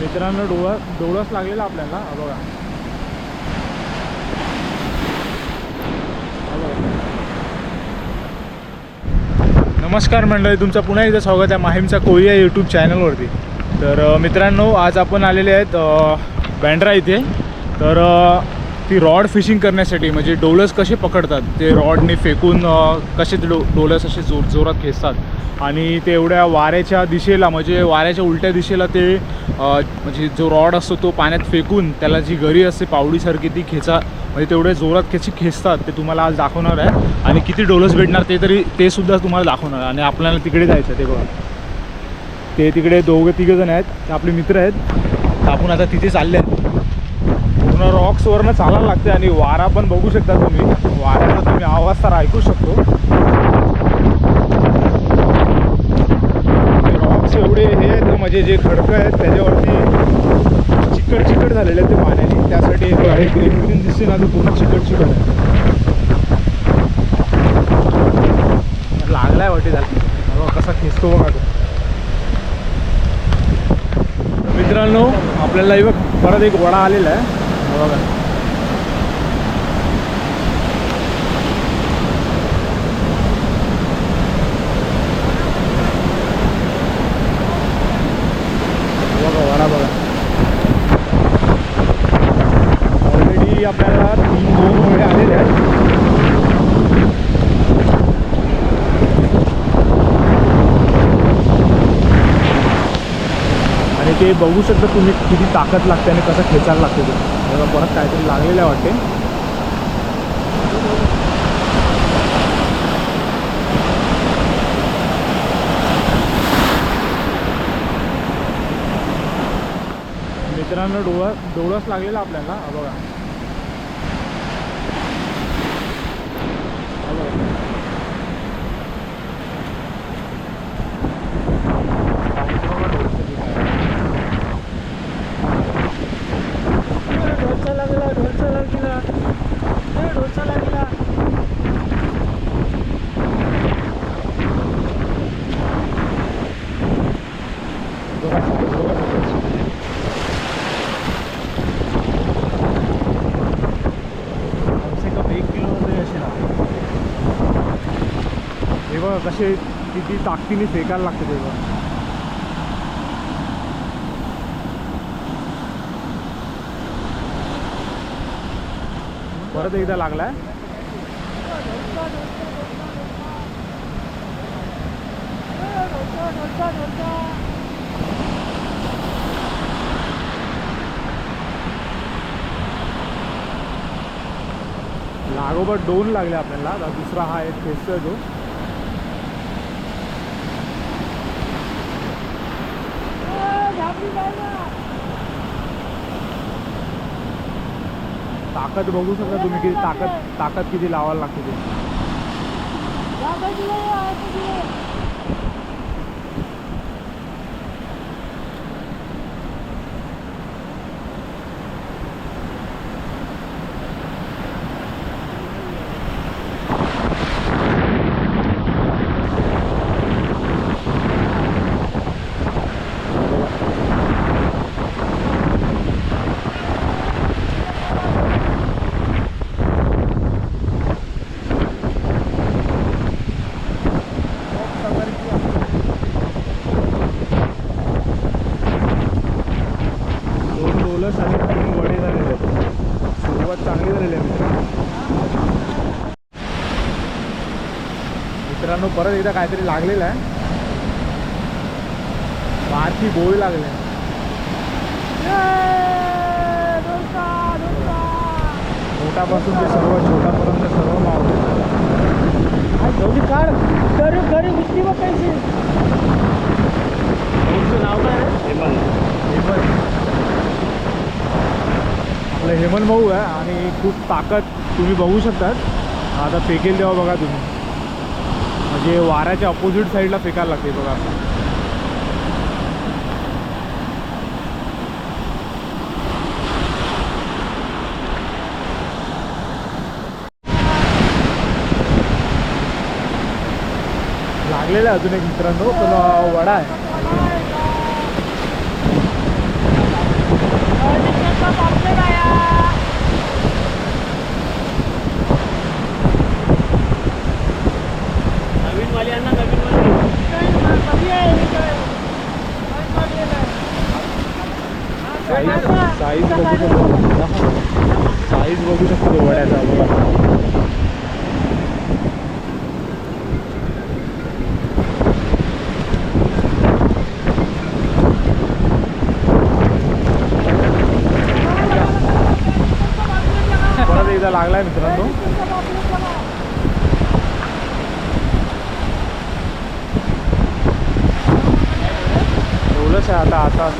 मित्रांनो डोळा डोळस लागलेला आपल्याला. बघा. नमस्कार मंडळी तुमचं पुन्हा एकदा स्वागत आहे माहीमचा कोळी या यूट्यूब चॅनलवरती तर मित्रांनो आज आपण आलेले आहेत बँड्रा इथे. तर ती रॉड फिशिंग करण्यासाठी म्हणजे डोलस कसे पकडतात ते रॉडने फेकून कसे डो डोलस असे जोर जोरात खेचतात आणि ते एवढ्या वाऱ्याच्या दिशेला म्हणजे वाऱ्याच्या उलट्या दिशेला ते म्हणजे जो रॉड असतो तो पाण्यात फेकून त्याला जी गरी असते पावडीसारखी ती खेचा म्हणजे तेवढे जोरात कशी खेचतात ते तुम्हाला आज दाखवणार आहे. आणि किती डोलस भेटणार ते तरी ते सुद्धा तुम्हाला दाखवणार आणि आपल्याला तिकडे जायचं आहे ते बघा. ते तिकडे दोघं तिघं जण आहेत ते आपले मित्र आहेत. आपण आता तिथे चालले आहेत. पूर्ण रॉक्सवरनं चालायला लागते आणि वारा पण बघू शकता तुम्ही. वाऱ्याचा तुम्ही आवाज तर ऐकू शकतो रॉक्स एवढे हे आहेत ना म्हणजे जे खडकं आहेत त्याच्यावरती चिकट चिकट झालेले आहेत ते पाण्याने. त्यासाठी एक आहे ग्रीन ग्रीन दिसते ना ते पूर्ण चिकट चिकट आहे. लागलाय वाटे झाला बघा कसा खेचतो बघा तो. मित्रांनो आपल्याला हे बघ परत एक वडा आलेला आहे. बघा वडा बघा ऑलरेडी आपल्याला तीन दोन वडे आलेले आहेत आणि ते बघू शकता तुम्ही किती ताकद लागते आणि कसं खेचायला लागते ते. परत काहीतरी लागलेलं आहे वाटते. मित्रांनो डोळा डोळस लागलेला आपल्याला. बघा हा बघा ढोलचा लागला ढोलचा लागला ए, ढोलचा लागला बघा, बघा. कम से कम एक किलो वगैरे असे ना हे बघा कसे किती ताकदीने फेकायला लागते तेव्हा परत एकदा लागलाय? ए, दोन लागले आपल्याला. दुसरा हा एक फेसतोय तो. ताकद बघू शकता तुम्ही किती ताकद ताकद किती लावायला लागते ते जागाची नाही आहे, आताची नाही. दोन डोलस आणि तीन वडे झालेले आहेत सुरुवात चांगली झालेली आहे मित्रांनो मित्रांनो परत एकदा काहीतरी लागलेलं आहे. बारकी बोळी लागली मोठापासून ते सर्व छोटापर्यंत सर्व आज धोनी काढ. घरी घरी घुसली बघ पैसे. तुमचं नाव काय आहे? हेमंत. आपलं हेमंत भाऊ आहे आणि खूप ताकद तुम्ही बघू शकतात. आता फेकेल तेव्हा बघा तुम्ही. म्हणजे वाऱ्याच्या ऑपोजिट साईडला फेकायला लागते बघा. लागलेला अजून एक मित्रांनो पण वडा आहे. मला यांना नवीन साईज बघू शकतो. साईज बघू शकतो. वड्याचा. बघा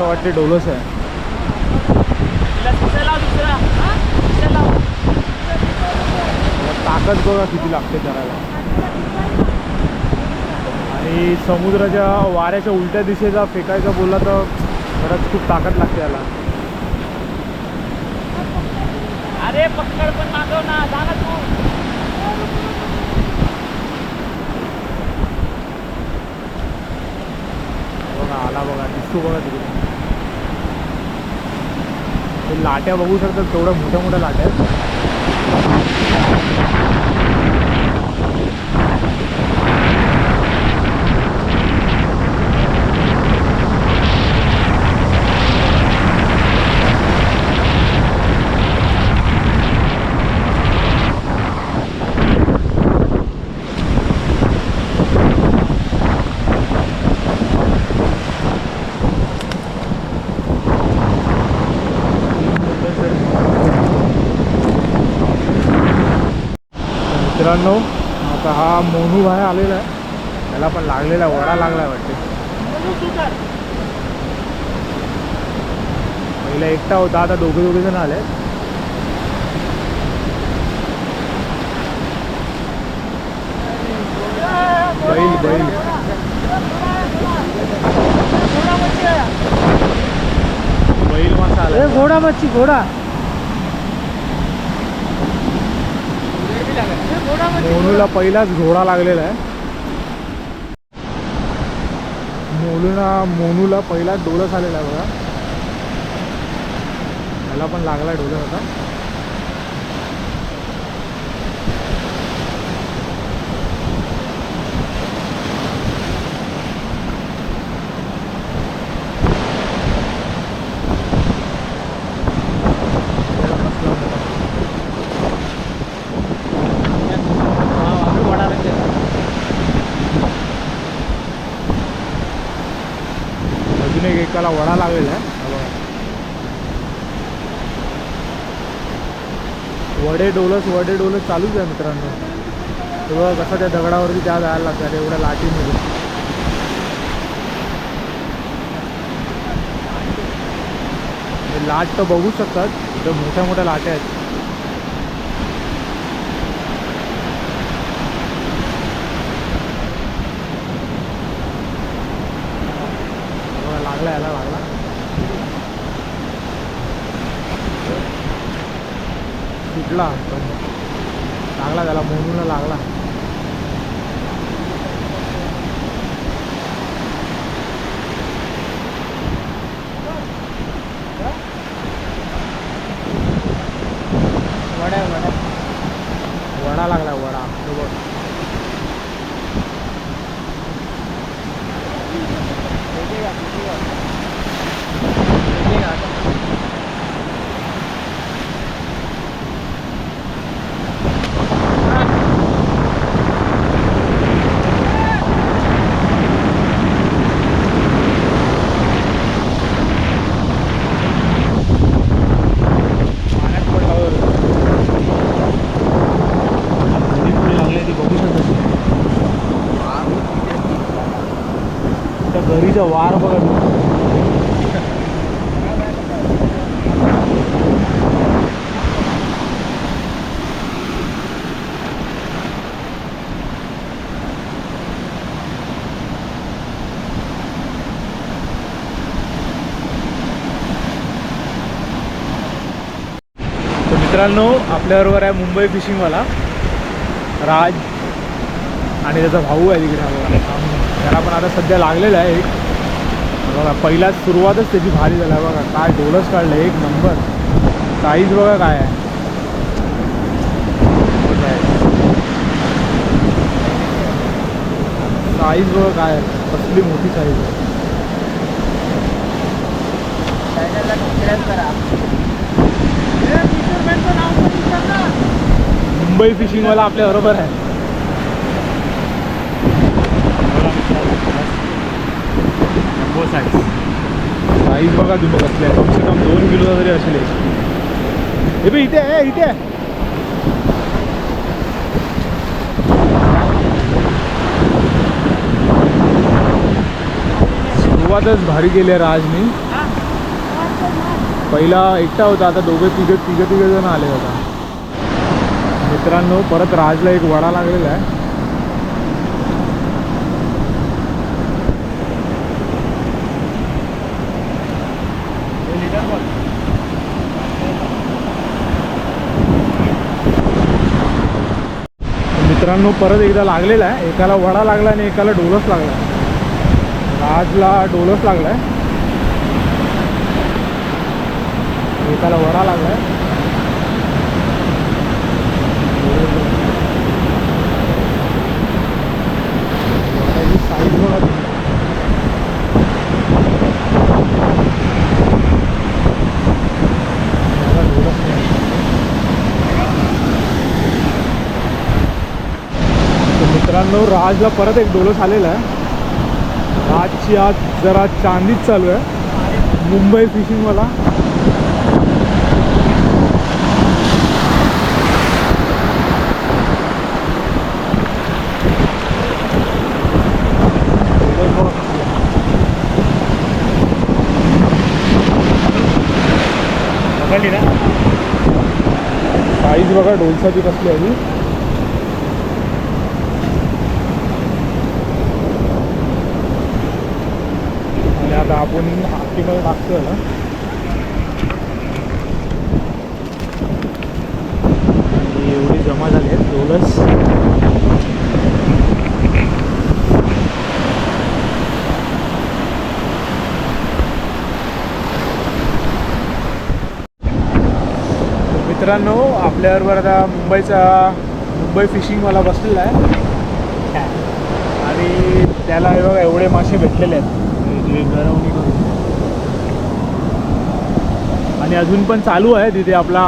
असं वाटते डोलस आहे. ताकद बघा किती लागते करायला. आणि समुद्राच्या वाऱ्याच्या उलट्या दिशेचा फेकायचा बोलला तर खरंच खूप ताकद लागते याला. अरे पकड पण मागव ना जा ना तू. बघा आला बघा दिसतो बघा तिकडे ते लाट्या बघू शकता केवढ्या मोठ्या मोठ्या लाट्या आहेत. मित्रांनो आता हा मोनू भाई आलेला आहे. त्याला पण लागलेला आहे वडा लागलाय वाटते. पहिला एकटा होता आता दोघे दोघे जण आले. बैल बैल. बैल मासा आला. घोडा मच्छी घोडा. मोनूला पहिलाच घोडा लागलेला आहे. मोनूला मोनूला पहिलाच डोलस आलेला आहे बघा. त्याला पण लागला डोलस आता अजून एक एकाला वडा लागलेला आहे हा बघा. वडे डोलस वडे डोलस चालूच आहे मित्रांनो. तेव्हा कसं त्या दगडावरती त्या जायला लागतात एवढ्या लाटीमध्ये लाट तर बघू शकतात इथं मोठ्या मोठ्या लाट्या आहेत. लागला याला लागला. सुटला चांगला त्याला मोनूला लागला वड्या वड्या वडा लागला वडा तो बघ पाण्यात पडला होता. नदी पुढे लागली ती बघू शकता त्या वार बघत तर मित्रांनो आपल्याबरोबर आहे मुंबई फिशिंगवाला राज आणि त्याचा भाऊ आहे तिकडे. त्याला पण आता सध्या लागलेला आहे एक. बघा पहिलाच सुरुवातच त्याची भारी झाला बघा. काय डोलच काढलं एक नंबर. साईज बघा काय आहे. साईज बघा काय आहे. कसली मोठी साईज आहे. मुंबई फिशिंगवाला आपल्या बरोबर आहे. साईज साईज बघा तुम्ही कसली आहे कमसे कम दोन किलो तरी असेल हे बी इथे आहे इथे आहे. सुरुवातच भारी केली आहे राजनी पहिला एकटा होता आता दोघे तिघे तिघे तिघे जण आले होता. मित्रांनो परत राजला एक वडा लागलेला आहे. मित्रांनो परत एकदा लागलेला आहे. एकाला वडा लागला आणि एकाला डोलस लागला. राजला डोलस लागलाय. एकाला वडा लागलाय. आहे साईज बघा तुम्ही. याला डोलस नाही. तर मित्रांनो राजला परत एक डोलस आलेला आहे. राजची आज जरा चांदीच चालू आहे. मुंबई फिशिंगवाला साईज बघा डोलसाची कसली आहे दाबून आता आपण टाकतोय ना. एवढी जमा झाली आहे दोनच. मित्रांनो आपल्याबरोबर आता मुंबईचा मुंबई फिशिंगवाला बसलेला आहे. आणि त्याला बघा एवढे मासे भेटलेले आहेत. जे गरवणी करून. आणि अजून पण चालू आहे तिथे आपला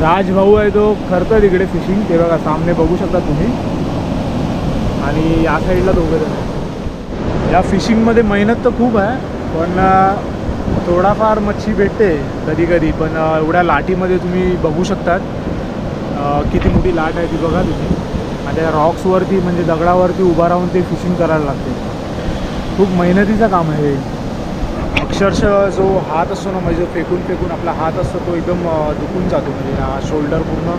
राजभाऊ आहे तो करतो तिकडे फिशिंग ते बघा सामने बघू शकता तुम्ही. आणि या साईडला दोघं जण या फिशिंगमध्ये मेहनत तर खूप आहे पण थोडाफार मच्छी भेटते कधी कधी पण एवढ्या लाटीमध्ये तुम्ही बघू शकतात किती मोठी लाट आहे ती बघा तुम्ही. आणि त्या रॉक्सवरती म्हणजे दगडावरती उभा राहून ते फिशिंग करायला लागते. खूप मेहनतीचं काम आहे अक्षरशः जो हात असतो ना म्हणजे जो फेकून फेकून आपला हात असतो तो एकदम दुखून जातो. म्हणजे हा शोल्डर पूर्ण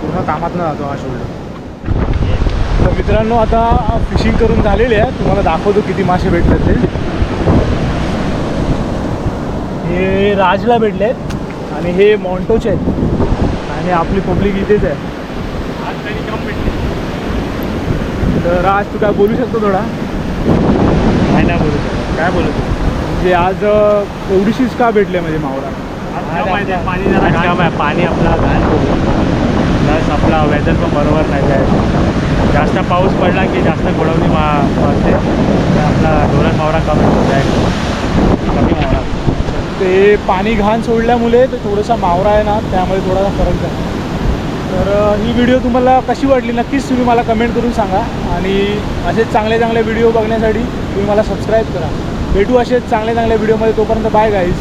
पूर्ण कामात जातो हा शोल्डर तर मित्रांनो आता फिशिंग करून झालेले आहे. तुम्हाला दाखवतो किती मासे भेटतात ते. हे राजला भेटले आहेत. आणि हे मॉन्टोचे आहेत. आणि आपली पब्लिक इथेच आहे. आज कम भेटली तर राज तू काय बोलू शकतो थोडा? काय नाही बोलू शकत. काय बोलू म्हणजे आज अं, एवढीशीच का भेटले म्हणजे मावळा? पाणी जरा आहे पाणी आपला घाण प्लस आपला वेदर पण बरोबर नाही आहे. जास्त पाऊस पडला की जास्त गोडवणी मा तर आपला डोळ्यात मावरा कमी होत आहे कमी मावरा ते पाणी घाण सोडल्यामुळे ते थोडासा मावरा आहे ना त्यामुळे थोडासा फरक झाला तर ही व्हिडिओ तुम्हाला कशी वाटली नक्कीच तुम्ही मला कमेंट करून सांगा. आणि असेच चांगले चांगले व्हिडिओ बघण्यासाठी तुम्ही मला सबस्क्राईब करा. भेटू असेच चांगल्या चांगल्या व्हिडिओमध्ये तोपर्यंत बाय गाईज